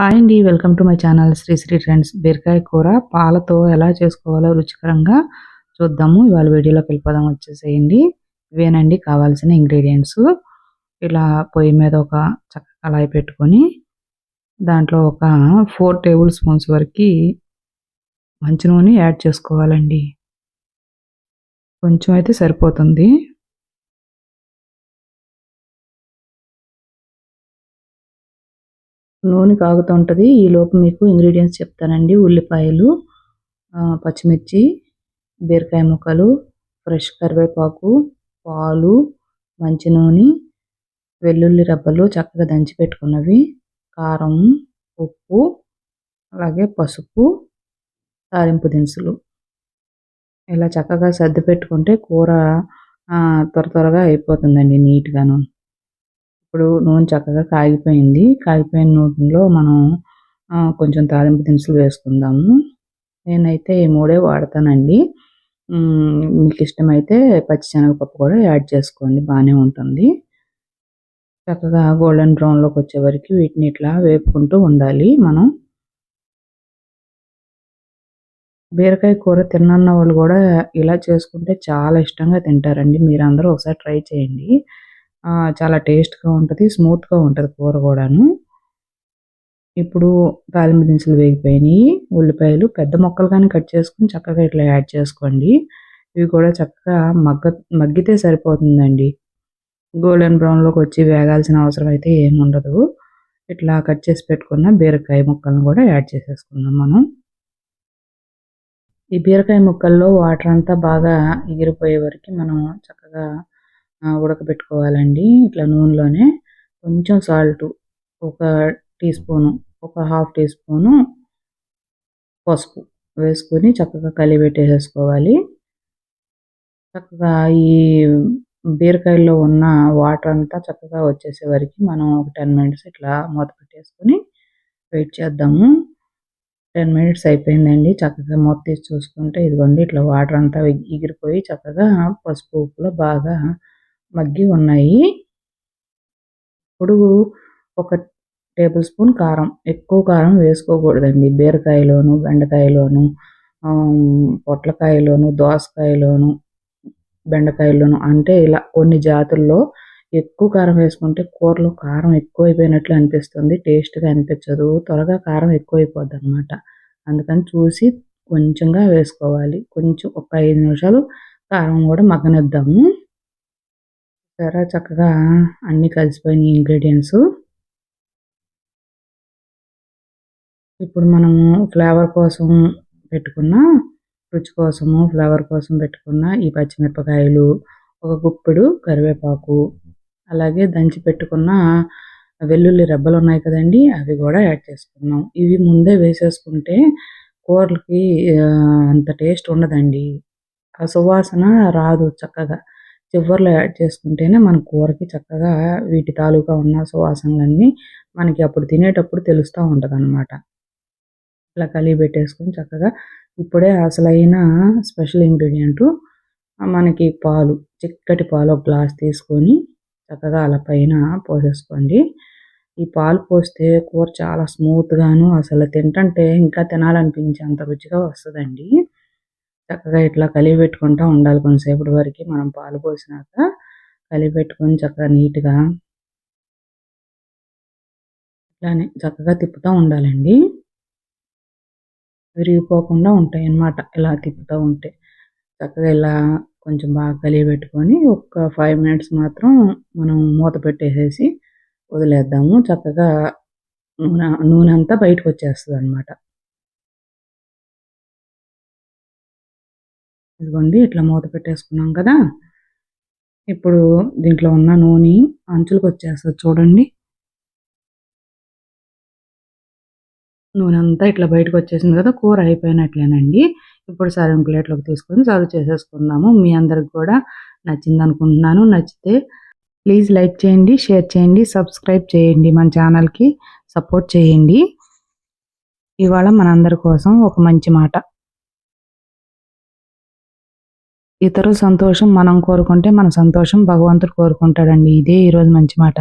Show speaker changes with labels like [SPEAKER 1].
[SPEAKER 1] Hi అండి welcome to my channel Sri Sri trends బీరకాయ కూర. పాలతో ఎలా చేసుకోవాలో రుచికరంగా చూద్దాము. ఇవాళ వీడియోలోకి వెళ్ళిపోదాం వచ్చేసేయండి. ఇవేనండి కావాల్సిన ఇంగ్రీడియంట్స్ ఇలా పొయ్యి మీద ఒక చక్క కళాయి పెట్టుకొని దాంట్లో ఒక ఫోర్ టేబుల్ స్పూన్స్ వరకు మంచి నూనె యాడ్ చేసుకోవాలండి. కొంచెం అయితే సరిపోతుంది. నూనె కాగుతుంటుంది ఈలోపు మీకు ఇంగ్రీడియంట్స్ చెప్తానండి. ఉల్లిపాయలు పచ్చిమిర్చి బీరకాయ ముక్కలు ఫ్రెష్ కరివేపాకు పాలు మంచి నూనె వెల్లుల్లి రబ్బలు చక్కగా దంచి పెట్టుకున్నవి కారం ఉప్పు అలాగే పసుపు తాలింపు దినుసులు. ఇలా చక్కగా సర్ది పెట్టుకుంటే కూర త్వర త్వరగా అయిపోతుందండి నీట్గాను. ఇప్పుడు నూనె చక్కగా కాగిపోయింది. కాగిపోయిన నూనెలో మనం కొంచెం తాలింపు దినుసులు వేసుకుందాము. నేనైతే ఈ మూడే వాడతానండి. మీకు ఇష్టమైతే పచ్చిశనగపప్పు కూడా యాడ్ చేసుకోండి. బాగానే ఉంటుంది. చక్కగా గోల్డెన్ బ్రౌన్లోకి వచ్చే వరకు వీటిని ఇట్లా వేపుకుంటూ ఉండాలి మనం. బీరకాయ కూర తిన్నన్న వాళ్ళు కూడా ఇలా చేసుకుంటే చాలా ఇష్టంగా తింటారండి. మీరు అందరూ ఒకసారి ట్రై చేయండి. చాలా టేస్ట్గా ఉంటుంది స్మూత్గా ఉంటుంది కూర కూడాను. ఇప్పుడు తాలింపు దినుసులు వేగిపోయినాయి. ఉల్లిపాయలు పెద్ద మొక్కలు కానీ కట్ చేసుకుని చక్కగా ఇట్లా యాడ్ చేసుకోండి. ఇవి కూడా చక్కగా మగ్గ మగ్గితే సరిపోతుందండి. గోల్డెన్ బ్రౌన్లోకి వచ్చి వేగాల్సిన అవసరం అయితే ఏముండదు ఇట్లా కట్ చేసి పెట్టుకున్న బీరకాయ ముక్కలను కూడా యాడ్ చేసేసుకుందాం మనం. ఈ బీరకాయ ముక్కల్లో వాటర్ అంతా బాగా ఎగిరిపోయే వరకు మనం చక్కగా ఉడకబెట్టుకోవాలండి. ఇట్లా నూనెలోనే కొంచెం సాల్ట్ ఒక టీ స్పూను ఒక హాఫ్ టీ స్పూను పసుపు వేసుకొని చక్కగా కలిపెట్టేసేసుకోవాలి చక్కగా ఈ బీరకాయల్లో ఉన్న వాటర్ అంతా చక్కగా వచ్చేసే వరకు మనం ఒక టెన్ మినిట్స్ ఇట్లా మూత పెట్టేసుకొని వెయిట్ చేద్దాము. టెన్ మినిట్స్ అయిపోయిందండి. చక్కగా మూత తీసి చూసుకుంటే ఇదిగోండి ఇట్లా వాటర్ అంతా ఎగిరిపోయి చక్కగా పసుపు ఉప్పులో బాగా మగ్గి ఉన్నాయి. ఇప్పుడు ఒక టేబుల్ స్పూన్ కారం ఎక్కువ కారం వేసుకోకూడదండి. బీరకాయలోను బెండకాయలోను పొట్లకాయలోను దోసకాయలోను బెండకాయలోను అంటే ఇలా కొన్ని జాతుల్లో ఎక్కువ కారం వేసుకుంటే కూరలో కారం ఎక్కువ అయిపోయినట్లు అనిపిస్తుంది. టేస్ట్గా అనిపించదు. త్వరగా కారం ఎక్కువ అయిపోద్ది అనమాట అందుకని చూసి కొంచెంగా వేసుకోవాలి. కొంచెం ఒక ఐదు నిమిషాలు కారం కూడా మగ్గనిద్దాము. చూసారా? చక్కగా అన్నీ కలిసిపోయినాయి ఇంగ్రీడియంట్స్ ఇప్పుడు మనము ఫ్లేవర్ కోసం పెట్టుకున్న రుచి కోసము ఫ్లేవర్ కోసం పెట్టుకున్న ఈ పచ్చిమిరపకాయలు ఒక గుప్పెడు కరివేపాకు అలాగే దంచి పెట్టుకున్న వెల్లుల్లి రెబ్బలు ఉన్నాయి కదండి అవి కూడా యాడ్ చేసుకున్నాం ఇవి ముందే వేసేసుకుంటే కూరలకి అంత టేస్ట్ ఉండదండి. ఆ సువాసన రాదు చక్కగా. చివర్లో యాడ్ చేసుకుంటేనే మన కూరకి చక్కగా వీటి తాలూకా ఉన్న సువాసనలన్నీ మనకి అప్పుడు తినేటప్పుడు తెలుస్తూ ఉంటుంది అనమాట ఇలా కలిగి పెట్టేసుకొని చక్కగా ఇప్పుడే అసలైన స్పెషల్ ఇంగ్రీడియంట్ మనకి పాలు చిక్కటి పాలు ఒక గ్లాస్ తీసుకొని చక్కగా అలా పైన పోసేసుకోండి. ఈ పాలు పోస్తే కూర చాలా స్మూత్గాను అసలు తింటంటే ఇంకా తినాలనిపించే అంత రుచిగా వస్తుందండి. చక్కగా ఇట్లా కలిపి పెట్టుకుంటూ ఉండాలి కొంతసేపటి వరకు. మనం పాలు పోసినాక కలిపి పెట్టుకొని చక్కగా నీట్గా ఇట్లానే చక్కగా తిప్పుతూ ఉండాలండి. విరిగిపోకుండా ఉంటాయి అన్నమాట. ఇలా తిప్పుతూ ఉంటే చక్కగా ఇలా కొంచెం బాగా కలిగి పెట్టుకొని ఒక ఫైవ్ మినిట్స్ మాత్రం మనం మూత పెట్టేసేసి వదిలేద్దాము. చక్కగా నూనె నూనె అంతా బయటకు వచ్చేస్తుంది అనమాట ఇదిగోండి ఇట్లా మూత పెట్టేసుకున్నాం కదా. ఇప్పుడు దీంట్లో ఉన్న నూనె అంచులకు వచ్చేస్తుంది చూడండి. నూనె అంతా ఇట్లా బయటకు వచ్చేసింది కదా కూర అయిపోయినట్లేనండి. ఇప్పుడు సర్వింగ్ ప్లేట్లోకి తీసుకొని సర్వ్ చేసేసుకుందాము. మీ అందరికి కూడా నచ్చింది అనుకుంటున్నాను. నచ్చితే ప్లీజ్ లైక్ చేయండి షేర్ చేయండి సబ్స్క్రైబ్ చేయండి మన ఛానల్కి సపోర్ట్ చేయండి. ఇవాళ మనందరి కోసం ఒక మంచి మాట. ఇతరుల సంతోషం మనం కోరుకుంటే మన సంతోషం భగవంతుడు కోరుకుంటాడండి. ఇదే ఈరోజు మంచి మాట.